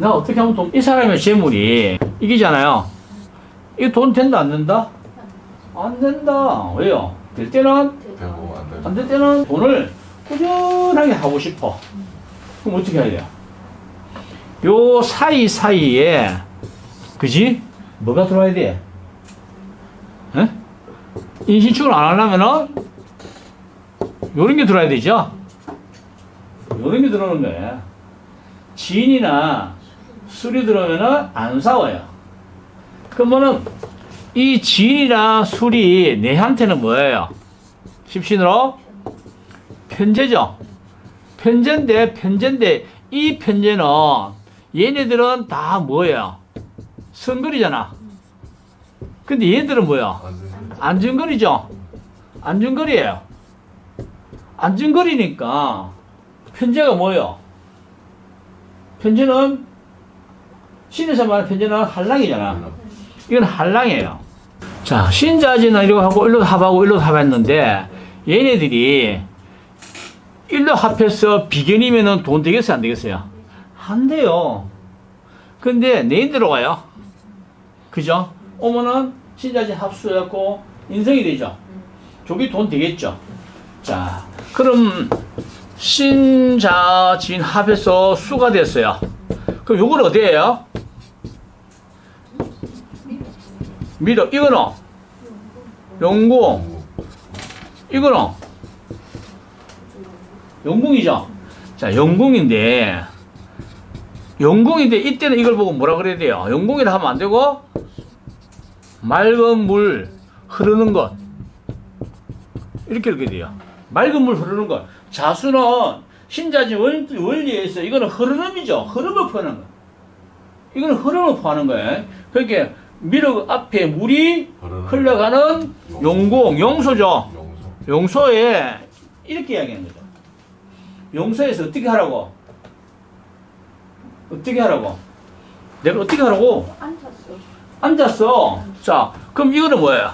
나 어떻게 하면 돈, 이 사람의 재물이 이기잖아요. 이거 돈 된다, 안 된다? 안 된다. 왜요? 될 때는, 되고 안 되고 안 될 때는 돈을 꾸준하게 하고 싶어. 그럼 어떻게 해야 돼요? 요 사이사이에, 그지? 뭐가 들어와야 돼? 에? 인신축을 안 하려면은, 요런 게 들어야 되죠? 요런 게 들어오는 거예요. 진이나 술이 들어오면은 안 싸워요. 그러면은 이 진이랑 술이 내한테는 뭐예요? 십신으로 편제죠. 편제인데 편제인데 이 편제는 얘네들은 다 뭐예요? 선거리잖아. 근데 얘들은 뭐야? 안 되고 안전거리죠. 안전거리예요. 안전거리니까 편제가 뭐예요? 편제는 신에서 말하는 편제는 한랑이잖아. 이건 한랑이에요. 자, 신자지는 이러고 하고 일로 합하고 일로 합했는데 얘네들이 일로 합해서 비견이면은 돈 되겠어요, 안 되겠어요? 안 돼요. 근데 내인대로 가요. 그죠? 오면은 신자지 합수해갖고 인성이 되죠. 저기 돈 되겠죠. 자, 그럼 신자진 합해서 수가 됐어요. 그럼 요건 어디예요? 미러 이거는 영궁 이거는 영궁이죠. 자, 영궁인데 영궁인데 이때는 이걸 보고 뭐라 그래야 돼요? 영궁이라 하면 안 되고 맑은 물 흐르는 것 이렇게 이렇게 돼요. 맑은 물 흐르는 것. 자수는 신자지 원- 원리에서 이거는 흐름이죠. 흐름을 표하는 거. 이거는 흐름을 표하는 거예요. 그러니까 미륵 앞에 물이 흘러가는 용공, 용소죠. 용소에 이렇게 이야기하는 거죠. 용소에서 어떻게 하라고? 어떻게 하라고? 내가 어떻게 하라고? 앉았어. 앉았어. 자, 그럼 이거는 뭐예요?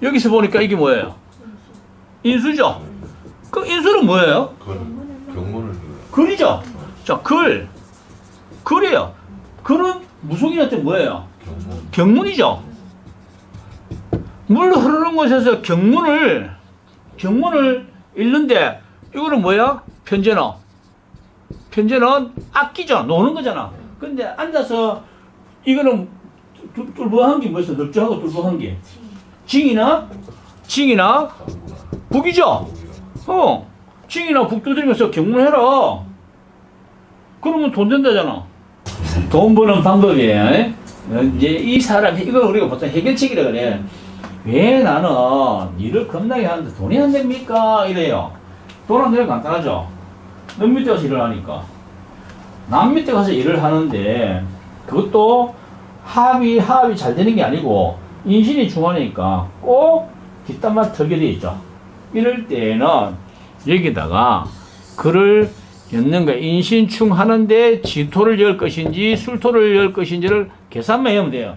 여기서 보니까 이게 뭐예요? 인수죠? 그 인수는 뭐예요? 경문을 글이죠? 자, 글. 글이에요. 글은 무속인한테 뭐예요? 경문 경문이죠? 물 흐르는 곳에서 경문을, 경문을 읽는데, 이거는 뭐야? 편제는. 편제는 악기죠. 노는 거잖아. 근데 앉아서, 이거는 뚫- 뚫보한 게 뭐였어? 넓적하고 뚫보한 게. 징이나, 징이나, 북이죠? 어, 징이나 북 두드리면서 경문해라. 그러면 돈 된다잖아. 돈 버는 방법이에요. 에? 이제 이 사람, 이걸 우리가 보통 해결책이라 그래. 왜 나는 일을 겁나게 하는데 돈이 안 됩니까? 이래요. 돈안 되면 간단하죠. 남 밑에 가서 일을 하니까. 남 밑에 가서 일을 하는데, 그것도 합이, 합이 잘 되는 게 아니고, 인신이 중하니까 꼭 뒷담화 털게 돼 있죠. 이럴 때는 여기다가 글을 엮는 거야. 인신충 하는데 진토를 열 것인지 술토를 열 것인지를 계산만 하면 돼요.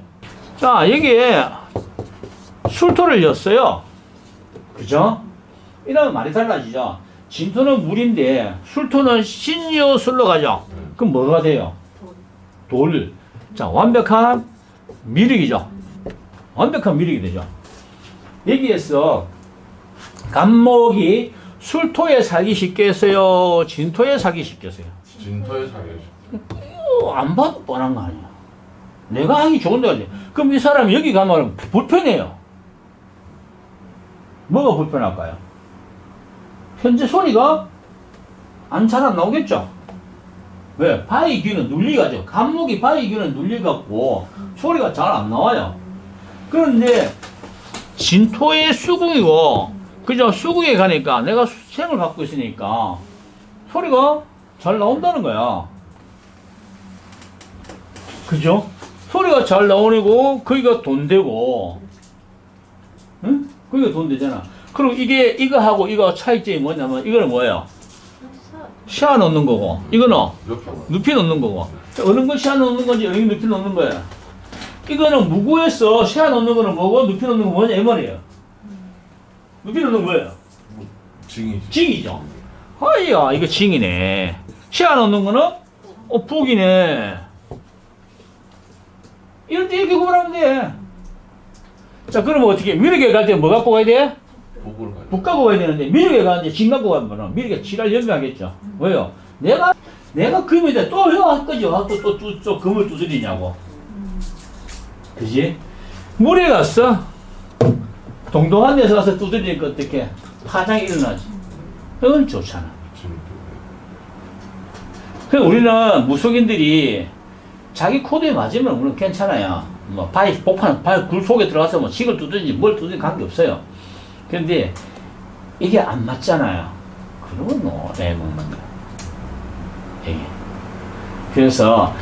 자, 여기에 술토를 였어요. 그죠? 이러면 말이 달라지죠. 진토는 물인데 술토는 신유술로 가죠. 그럼 뭐가 돼요? 돌. 자, 완벽한 미륵이죠. 완벽한 미륵이 되죠. 여기에서 간목이 술토에 살기 쉽겠어요? 진토에 살기 쉽겠어요? 진토에 살게 어, 안 봐도 뻔한 거 아니야. 내가 하기 좋은 데 가지. 그럼 이 사람이 여기 가면 불편해요. 뭐가 불편할까요? 현재 소리가 안 잘 안 나오겠죠? 왜? 바위 귀는 눌리가죠. 감목이 바위 귀는 눌리갖고 소리가 잘 안 나와요. 그런데 진토의 수궁이고, 그죠? 수궁에 가니까 내가 생을 받고 있으니까 소리가 잘 나온다는 거야. 그죠? 소리가 잘 나오고, 거기가 돈 되고, 응? 거기가 돈 되잖아. 그럼 이게, 이거하고 이거 차이점이 뭐냐면, 이거는 뭐예요? 시야 넣는 거고, 이거는 눕히 넣는 거고. 어느 건 시야 넣는 건지, 여기 눕히 넣는 거야. 이거는 무구에서 시야 넣는 거는 뭐고, 눕히 넣는 거 뭐냐, 이 말이에요. 넣는 거예요. 징이지 징이죠. 아이야, 이거 징이네. 시야 넣는 거는 어, 북이네. 이럴 때 이렇게 구분하면 돼. 자, 그러면 어떻게, 미륵에 갈때 뭐 갖고 가야 돼? 북을 가야 북 갖고 가야 되는데, 미륵에 가는데 진 갖고 가면 미륵에 지랄 연명하겠죠. 왜요? 내가, 내가 금인데 또 혀, 할 거죠. 또, 또, 또, 또 금을 두드리냐고. 그지? 물에 갔어. 동동한 데서 가서 두드리니까 어떻게 파장이 일어나지. 그건 좋잖아. 그 우리는 무속인들이 자기 코드에 맞으면 우리는 괜찮아요. 뭐 바위 폭판 바위 굴 속에 들어가서 뭐 직을 두든지 뭘 두든지 관계 없어요. 근데 이게 안 맞잖아요. 그러면 뭐 내먹는 거야. 이게. 그래서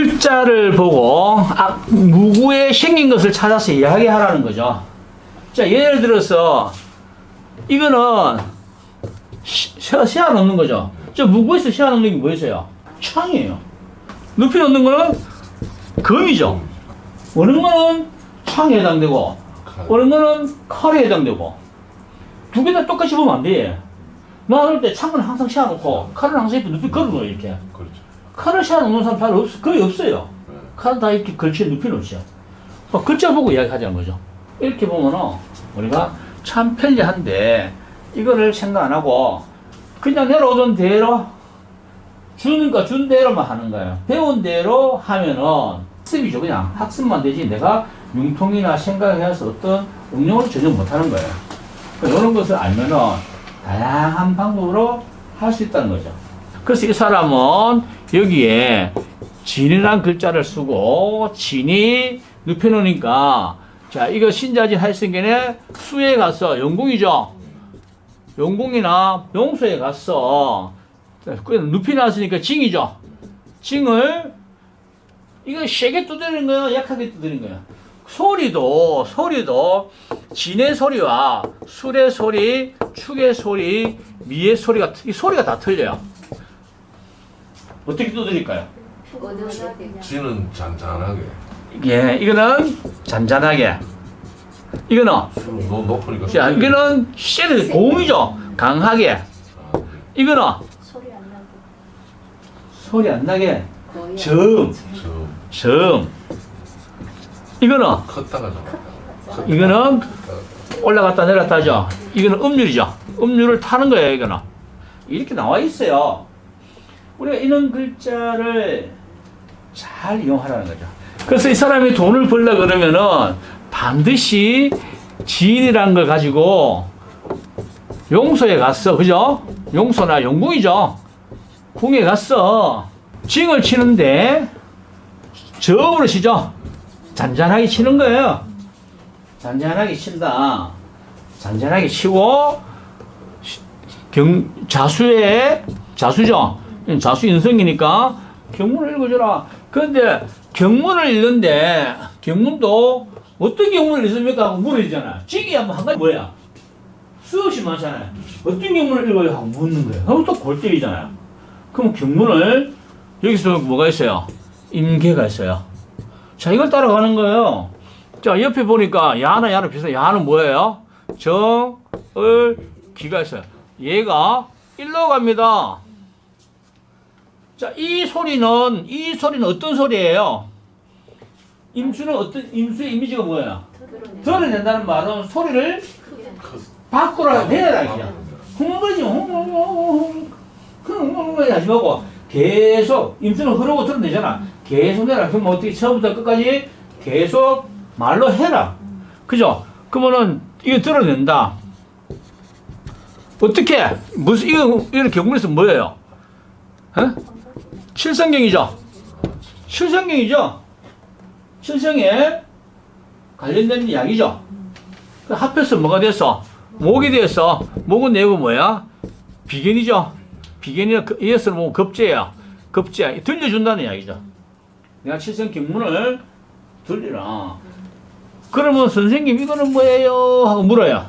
글자를 보고 아, 무구에 생긴 것을 찾아서 이야기하라는 거죠. 자 예를 들어서 이거는 시야 넣는 거죠. 저 무구에서 시야 넣는 게 뭐였어요? 창이에요. 높이 넣는 거는 금이죠. 어느 거는 창에 해당되고, 칼. 어느 거는 칼에 해당되고. 두 개 다 똑같이 보면 안 돼. 나올 때 창은 항상 시야 놓고, 칼은 항상 이렇게 높이 걸어 놓아요, 이렇게. 그렇죠. 놓는 사람 잘 없, 거의 없어요. 네. 칼은 다 이렇게 걸쳐 높이 놓죠. 어, 글자 보고 이야기하자는 거죠. 이렇게 보면은 우리가 참 편리한데 이거를 생각 안 하고 그냥 내려오던 대로 주니까 준 대로만 하는 거예요. 배운 대로 하면은 학습이죠. 그냥 학습만 되지 내가 융통이나 생각해서 어떤 응용을 전혀 못 하는 거예요. 이런 것을 알면은 다양한 방법으로 할 수 있다는 거죠. 그래서 이 사람은 여기에 진이란 글자를 쓰고 진이 눕혀놓으니까 자 이거 신자진 할성견에 수에 가서 영궁이죠. 영궁이나 갔어. 그 눕혀놨으니까 징이죠. 징을 이거 세게 두드리는 거야, 약하게 두드리는 거야. 소리도 소리도 진의 소리와 술의 소리, 축의 소리, 미의 소리가 이 소리가 다 틀려요. 어떻게 두드릴까요? 지는 잔잔하게. 예, 이거는 잔잔하게. 이거는 술은 너무 높으니까. 자, 이거는 세게 고음이죠. 강하게. 이거는 소리 안 나고 소리 안 나게 거의 점, 저 점. 이거는 컸다가 잡았다. 이거는. 올라갔다 내렸다 하죠. 이거는 음률이죠. 음률을 타는 거예요, 이거는. 이렇게 나와 있어요. 우리가 이런 글자를 잘 이용하라는 거죠. 그래서 이 사람이 돈을 벌려 그러면은 반드시 지인이라는 걸 가지고 용소에 갔어. 그죠? 용소나 용궁이죠. 궁에 갔어. 징을 치는데 저음으로 치죠. 잔잔하게 치는 거예요. 잔잔하게 친다. 잔잔하게 치고 시- 경 자수의 자수죠. 자수 인성이니까 경문을 읽어줘라. 그런데 경문을 읽는데 경문도 어떤 경문을 읽습니까 하고 물어지잖아. 직이 한번 한 가지 뭐야? 수없이 많잖아요. 어떤 경문을 읽어요 하고 묻는 거예요. 그럼 또골 때리잖아요. 그럼 경문을 여기서 뭐가 있어요? 임계가 있어요. 자 이걸 따라가는 거예요. 자, 옆에 보니까 야나 야나 비슷해. 야는 뭐예요? 정, 을, 기가 있어요. 얘가 일로 갑니다. 자, 이 소리는, 이 소리는 어떤 소리예요? 임수는 어떤, 임수의 이미지가 뭐예요? 드러낸다는 말은 소리를 밖으로 내라, 이게. 흥분이, 흥분이 하지 말고, 계속, 임수는 흐르고 드러내잖아. 계속 내라. 그럼 어떻게 처음부터 끝까지 계속 말로 해라. 그죠? 그러면은, 이거 드러낸다. 어떻게? 무슨, 이거, 이런 경문에서 뭐예요? 어? 칠성경이죠? 칠성경이죠? 칠성에 관련된 이야기죠? 그 합해서 뭐가 됐어? 목이 됐어. 목은 내고 뭐야? 비견이죠? 비견이나 그- 이어서 뭐 급제야. 급제. 들려준다는 이야기죠. 내가 칠성 경문을 들리라. 그러면 선생님 이거는 뭐예요? 하고 물어요.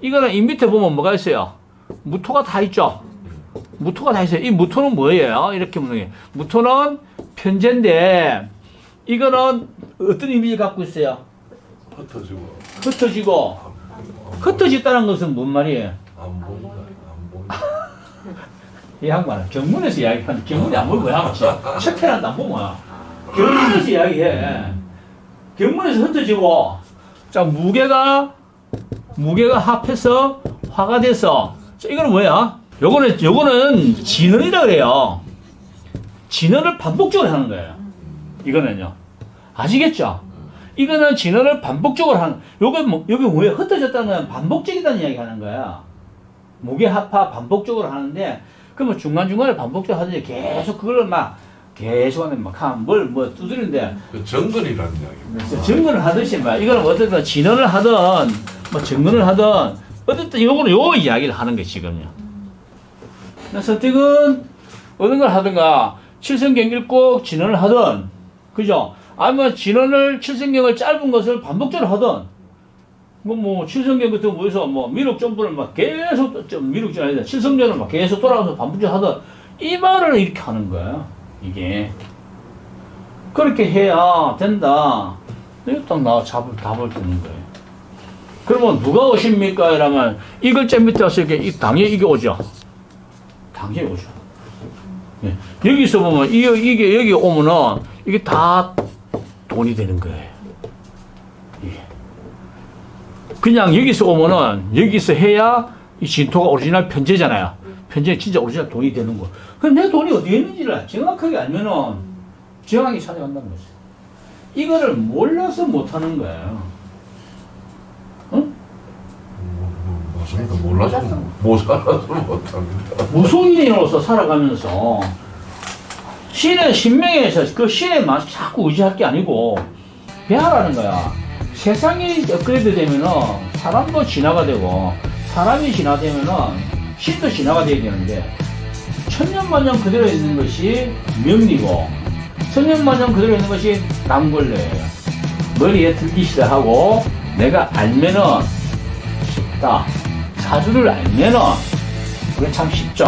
이거는 이 밑에 보면 뭐가 있어요? 무토가 다 있죠? 무토가 다 있어요. 이 무토는 뭐예요? 이렇게 묻는 게. 무토는 편제인데, 이거는 어떤 의미를 갖고 있어요? 흩어지고 흩어지고, 안, 흩어졌다는 것은 뭔 말이에요? 안 보인다. 안 보인다. 이 양반은 경문에서 이야기하는 경문이 안 보면 뭐야 마치 책회란도 안 보면 경문에서 이야기해 경문에서 흩어지고 자 무게가 무게가 합해서 화가 돼서 자 이거는 뭐야 요거는 요거는 진원이라 그래요. 진원을 반복적으로 하는 거예요. 이거는요. 아시겠죠? 이거는 진원을 반복적으로 하는 요게 뭐 여기 왜 흩어졌다는 건 반복적이다는 이야기 하는 거야. 무게 합파 반복적으로 하는데 그러면 중간중간에 반복적으로 하더니 계속 그걸 막 계속 하면 막뭘뭐 두드리는데. 그 정근이라는 이야기입니다. 그래서 증거를 하듯이 막 이거는 어쨌든 진언을 하든 뭐 증거를 하든 어쨌든 요거는 요 이야기를 하는 게 지금요. 선택은 어떤 걸 하든가 칠성경 읽고 진언을 하든 그죠? 아니면 진언을 칠성경을 짧은 것을 반복적으로 하든 뭐, 뭐, 칠성경 같은 거 모여서 뭐, 미륵 점프를 막 계속, 좀 미륵전 아니다. 칠성전을 막 계속 돌아가면서 반복적으로 하든, 이 말을 이렇게 하는 거야. 이게. 그렇게 해야 된다. 이거 딱 나와 답을, 주는 거예요. 그러면 누가 오십니까? 이러면 이 글자 밑에 와서 이렇게 이- 당연히 이게 오죠. 당연히 오죠. 예. 여기서 보면 이, 이게 여기 오면은 이게 다 돈이 되는 거예요. 예. 그냥 여기서 오면은 여기서 해야 이 진토가 오리지널 편제잖아요. 편제 진짜 오리지널 돈이 되는 거. 그럼 내 돈이 어디에 있는지를 정확하게 알면은 정확히 찾아간다는 거죠. 이거를 몰라서 못하는 거예요. 무슨 몰라서 못 살아서 못합니다. 무속인으로서 살아가면서 신의 신명에서 그 신의 맛 자꾸 의지할 게 아니고 배하라는 거야. 세상이 업그레이드 되면은 사람도 진화가 되고 사람이 진화되면은 신도 진화가 돼야 되는데 천년만년 그대로 있는 것이 명리고 천년만년 그대로 있는 것이 남걸레예요. 머리에 들기 시작하고 내가 알면은 쉽다. 사주를 알면은 그게 참 쉽죠.